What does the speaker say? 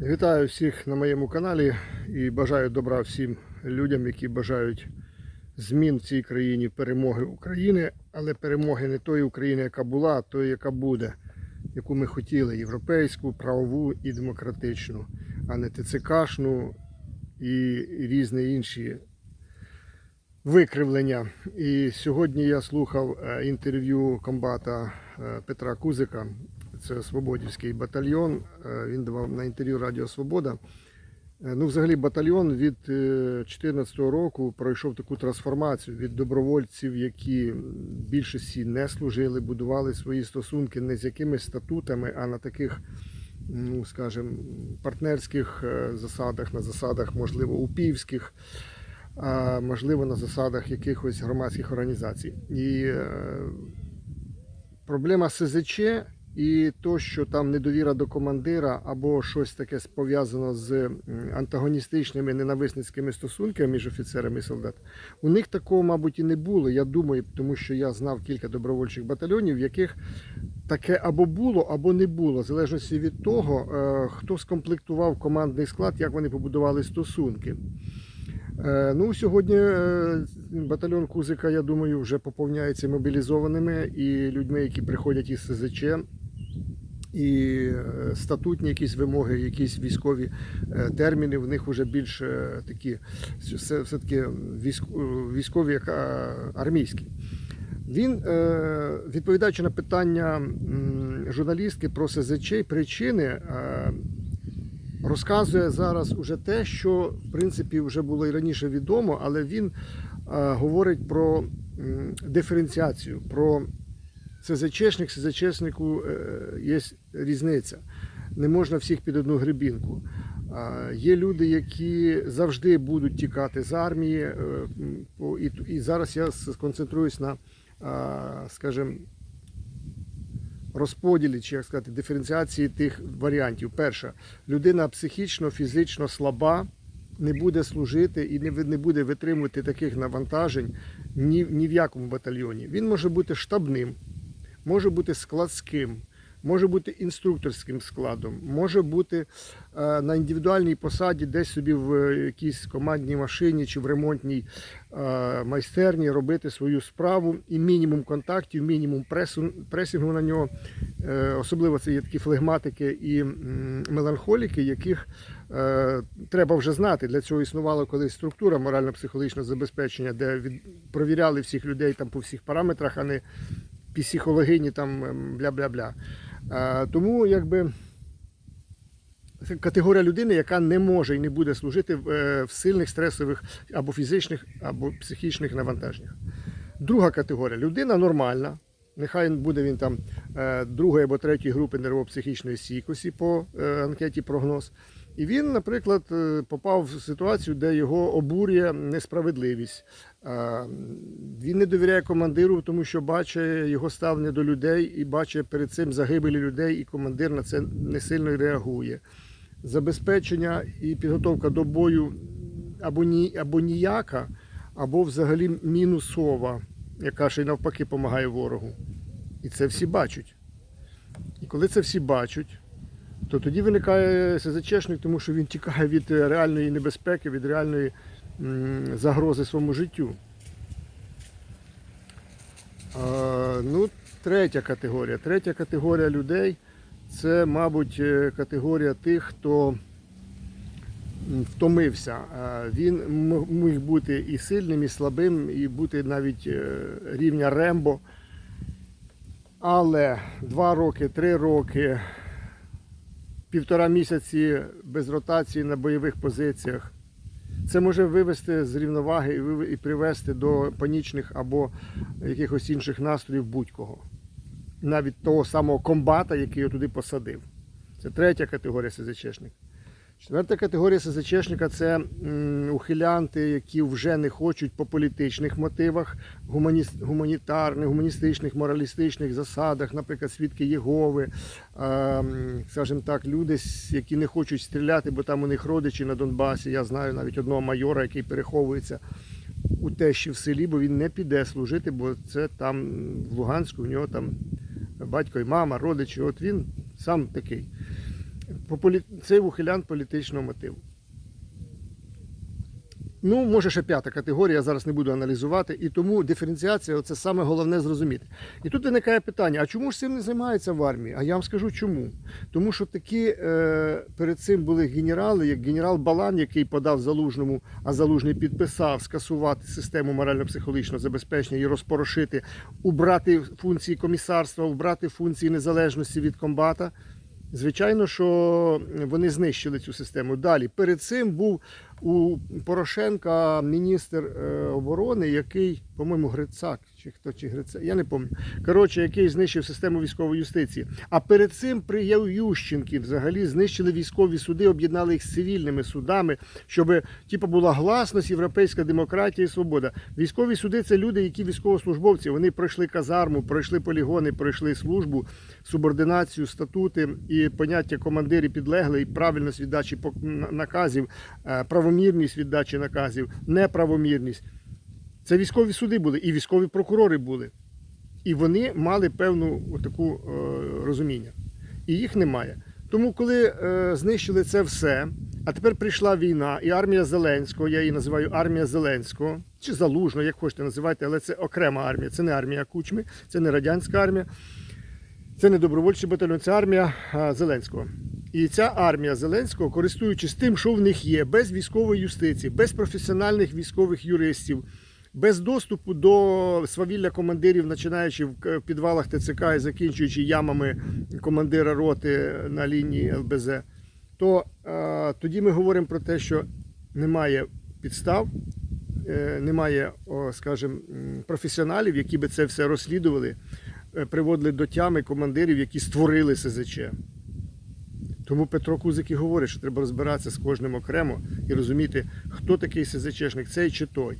Вітаю всіх на моєму каналі і бажаю добра всім людям, які бажають змін в цій країні, перемоги України, але перемоги не тої України, яка була, а тої, яка буде, яку ми хотіли, європейську, правову і демократичну, а не ТЦКшну і різні інші викривлення. І сьогодні я слухав е, інтерв'ю комбата е, Петра Кузика. Це Свободівський батальйон. Е, Він давав на інтерв'ю Радіо Свобода. Е, Ну, взагалі, батальйон від 2014 року пройшов таку трансформацію від добровольців, які більшості не служили, будували свої стосунки не з якимись статутами, а на таких, ну скажімо, партнерських е, засадах, на засадах, можливо, упівських, а можливо, на засадах якихось громадських організацій. І е, проблема СЗЧ і то, що там недовіра до командира або щось таке пов'язано з антагоністичними ненависницькими стосунками між офіцерами і солдат, у них такого, мабуть, і не було. Я думаю, тому що я знав кілька добровольчих батальйонів, в яких таке або було, або не було, в залежності від того, е, хто скомплектував командний склад, як вони побудували стосунки. Е, Ну, сьогодні е, батальйон Кузика, я думаю, вже поповняється мобілізованими і людьми, які приходять із СЗЧ, і е, статутні якісь вимоги, якісь військові е, терміни, в них вже більш е, такі все- військ- військові, як армійські. Він, відповідаючи на питання журналістки про СЗЧ і причини, розказує зараз уже те, що в принципі вже було і раніше відомо, але він говорить про диференціацію, про СЗЧшник, СЗЧшнику е, є різниця. Не можна всіх під одну грибінку. Є люди, які завжди будуть тікати з армії, е, і, зараз я сконцентруюсь на, скажімо, розподілі, чи як сказати, диференціації тих варіантів. Перша, людина психічно, фізично слаба, не буде служити і не буде витримувати таких навантажень ні, ні в якому батальйоні. Він може бути штабним, може бути складським, може бути інструкторським складом, може бути е, на індивідуальній посаді, десь собі в якійсь командній машині чи в ремонтній е, майстерні робити свою справу і мінімум контактів, мінімум пресу, пресінгу на нього. Е, особливо це є такі флегматики і меланхоліки, яких треба вже знати. Для цього існувала колись структура морально-психологічного забезпечення, де провіряли всіх людей там по всіх параметрах, а не психологині там ем, бля-бля-бля. Е, тому якби це категорія людини, яка не може і не буде служити в, е, сильних стресових або фізичних, або психічних навантаженнях. Друга категорія людина нормальна. Нехай буде він там е, другої або третьої групи нервопсихічної стійкості по анкеті прогноз. І він, наприклад, е, попав в ситуацію, де його обурює несправедливість. Е, Він не довіряє командиру, тому що бачить його ставлення до людей і бачить перед цим загибелі людей, і командир на це не сильно реагує. Забезпечення і підготовка до бою або, ні, або ніяка, або взагалі мінусова, яка ще й навпаки допомагає ворогу. І це всі бачать. І коли це всі бачать, то тоді виникає СЗЧшник, тому що він тікає від реальної небезпеки, від реальної загрози своєму життю. Ну, третя категорія. Третя категорія людей це, мабуть, е, категорія тих, хто втомився. Він міг бути і сильним, і слабим, і бути навіть е, рівня Рембо. Але два роки, три роки, півтора місяці без ротації на бойових позиціях. Це може вивести з рівноваги і привести до панічних або якихось інших настроїв будь-кого. Навіть того самого комбата, який його туди посадив. Це третя категорія СЗЧшник. Четверта категорія СЗЧшника це ухилянти, які вже не хочуть по політичних мотивах, гуманітарних, гуманістичних, моралістичних засадах, наприклад, свідки Єгови, скажімо так, люди, які не хочуть стріляти, бо там у них родичі на Донбасі. Я знаю навіть одного майора, який переховується у тещі в селі, бо він не піде служити, бо це там в Луганську, у нього там батько і мама, родичі. От він сам такий. Цей ухилян політичного мотиву. Ну, може, ще п'ята категорія, я зараз не буду аналізувати, і тому диференціація це саме головне зрозуміти. І тут виникає питання: а чому ж цим не займаються в армії? А я вам скажу чому. Тому що такі е, перед цим були генерали, як генерал Балан, який подав залужному, а залужний підписав скасувати систему морально-психологічного забезпечення і розпорошити, убрати функції комісарства, убрати функції незалежності від комбата. Звичайно, що вони знищили цю систему. Далі перед цим був у Порошенка міністр е, оборони, який, по-моєму, Грицак чи хто чи Грицак, я не пам'ятаю. Коротше, який знищив систему військової юстиції. А перед цим при Ющенки взагалі знищили військові суди, об'єднали їх з цивільними судами, щоб типу, була гласність, європейська демократія і свобода. Військові суди це люди, які військовослужбовці. Вони пройшли казарму, пройшли полігони, пройшли службу, субординацію, статути і поняття командирі підлеглий, правильність віддачі наказів, е, правомірність віддачі наказів, неправомірність. Це військові суди були, і військові прокурори були. І вони мали певну таку е, розуміння. І їх немає. Тому, коли е, знищили це все, а тепер прийшла війна, і армія Зеленського, я її називаю армія Зеленського, чи залужно, як хочете називати, але це окрема армія. Це не армія Кучми, це не радянська армія, це не добровольчий батальйон, це армія а, Зеленського. І ця армія Зеленського, користуючись тим, що в них є, без військової юстиції, без професіональних військових юристів, без доступу до свавілля командирів, починаючи в підвалах ТЦК і закінчуючи ямами командира роти на лінії ЛБЗ, то е, тоді ми говоримо про те, що немає підстав, е, немає, о, скажімо, професіоналів, які би це все розслідували, е, приводили до тями командирів, які створили СЗЧ. Тому Петро Кузик і говорить, що треба розбиратися з кожним окремо і розуміти, хто такий СЗЧшник, цей чи той.